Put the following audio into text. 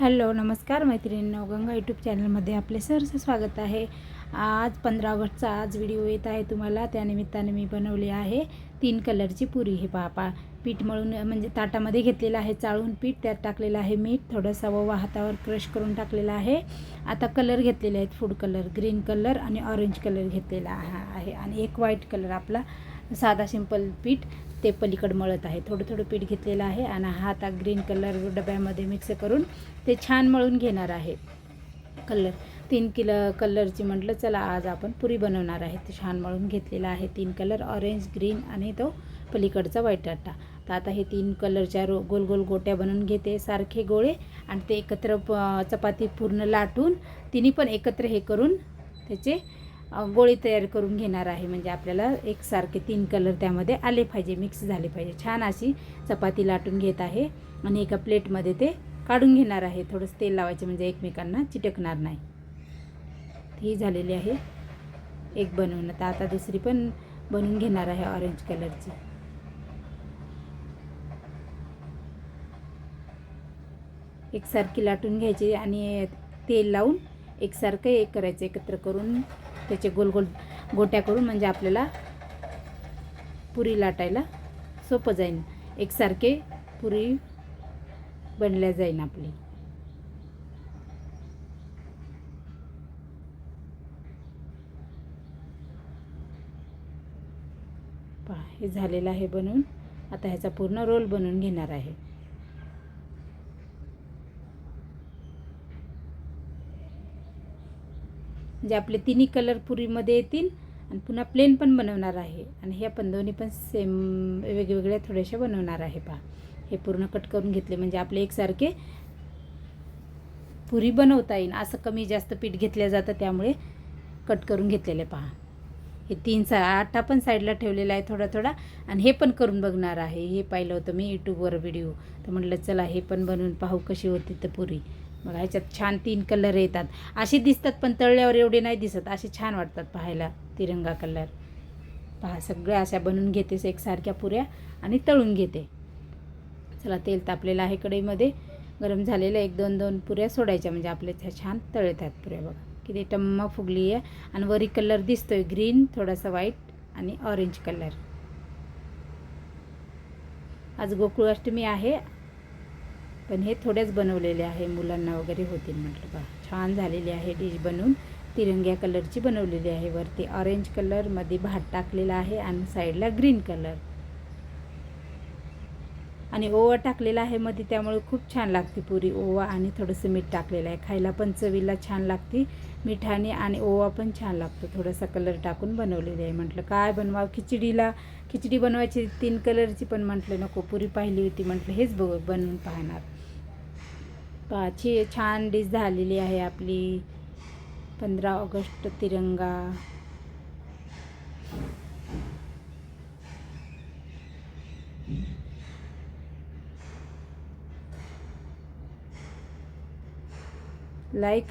Hello नमस्कार मैत्रिणींनो. Ganga YouTube चॅनलमध्ये आपले सरचं स्वागत आहे. आज पंधरा ऑगस्टचा आज व्हिडिओ येत आहे तुम्हाला. त्यानिमित्ताने मी बनवली आहे तीन कलरची पुरी. हे पापा पीठ मळून म्हणजे ताटामध्ये घेतलेलं आहे चाळून पीठ. त्यात टाकलेलं आहे मीठ. थोडंसं व हातावर क्रश करून टाकलेलं आहे. आता कलर घेतलेले आहेत. फूड कलर ग्रीन कलर आणि ऑरेंज कलर घेतलेला आहे. आणि एक व्हाईट कलर आपला साधा सिंपल पीठ. ते पलीकडं मळत आहे. थोडं थोडं पीठ घेतलेलं आहे आणि हा आता ग्रीन कलर डब्यामध्ये मिक्स करून ते छान मळून घेणार आहे. कलर तीन किलो कलरची म्हटलं चला आज आपण पुरी बनवणार आहे. ते छान मळून घेतलेला आहे. तीन कलर ऑरेंज ग्रीन आणि तो पलीकडचा व्हाईट आटा. तर आता हे तीन कलरच्या रो गोल गोल गोट्या बनवून घेते सारखे गोळे आणि ते एकत्र प चपाती पूर्ण लाटून तिन्ही पण एकत्र हे करून त्याचे गोळी तयार करून घेणार आहे. म्हणजे आपल्याला एकसारखे तीन कलर त्यामध्ये आले पाहिजे मिक्स झाले पाहिजे. छान अशी चपाती लाटून घेत आहे आणि एका प्लेटमध्ये ते काढून घेणार आहे. थोडंसं तेल लावायचे म्हणजे एकमेकांना चिटकणार नाही. ही झालेली आहे एक बनवणं तर आता दुसरी पण बनवून घेणार आहे ऑरेंज कलरची एकसारखी लाटून घ्यायची आणि तेल लावून एकसारखं एक करायचं एकत्र करून त्याचे गोल गोल गोट्या करून म्हणजे आपल्याला पुरी लाटायला सोपं जाईल एकसारखे पुरी बनल्या जाईल आपली. पहा हे झालेलं आहे बनवून. आता ह्याचा पूर्ण रोल बनवून घेणार आहे. म्हणजे आपले तिन्ही कलर पुरीमध्ये येतील आणि पुन्हा प्लेन पण बनवणार आहे. आणि ह्या पण दोन्ही पण सेम वेगवेगळ्या थोड्याशा बनवणार आहे पहा. हे पूर्ण कट करून घेतले. म्हणजे आपले एकसारखे पुरी बनवता येईल. असं कमी जास्त पीठ घेतल्या जातं त्यामुळे कट करून घेतलेले पहा. हे तीन सा आटा पण साईडला ठेवलेला आहे थोडा थोडा. आणि हे पण करून बघणार आहे. हे पाहिलं होतं मी यूट्यूबवर व्हिडिओ तर म्हटलं चला हे पण बनवून पाहू कशी होती तर पुरी. मग ह्याच्यात छान तीन कलर येतात. असे दिसतात पण तळल्यावर एवढे नाही दिसत. असे छान वाटतात पाहायला तिरंगा कलर. पहा सगळ्या अशा बनवून घेतेस एकसारख्या पुऱ्या आणि तळून घेते. चला तेल तापलेलं आहे कढईमध्ये. गरम झालेलं एक दोन दोन पुऱ्या सोडायच्या. म्हणजे आपल्या त्या छान तळतात पुऱ्या बघा. किती टम्मा फुगली आहे. आणि वरी कलर दिसतोय ग्रीन थोडासा व्हाईट आणि ऑरेंज कलर. आज गोकुळाष्टमी आहे. पण हे थोडेच बनवलेले आहे मुलांना वगैरे होतील म्हटलं. बा छान झालेली आहे डिश बनवून तिरंग्या कलरची बनवलेली आहे वरती. ऑरेंज कलरमध्ये भात टाकलेला आहे आणि साईडला ग्रीन कलर. आणि ओवा टाकलेला आहे मध्ये त्यामुळे खूप छान लागते पुरी. ओवा आणि थोडंसं मीठ टाकलेलं आहे. खायला पण चवीला छान लागते. मिठाने आणि ओवा पण छान लागतो. थोडासा कलर टाकून बनवलेली आहे म्हटलं. काय बनवावं? खिचडीला खिचडी बनवायची तीन कलरची पण म्हटलं नको. पुरी पाहिली होती म्हटलं. हेच बघ बनवून पाहणार. पाची छान डिश झालेली आहे आपली. पंधरा ऑगस्ट तिरंगा. लाईक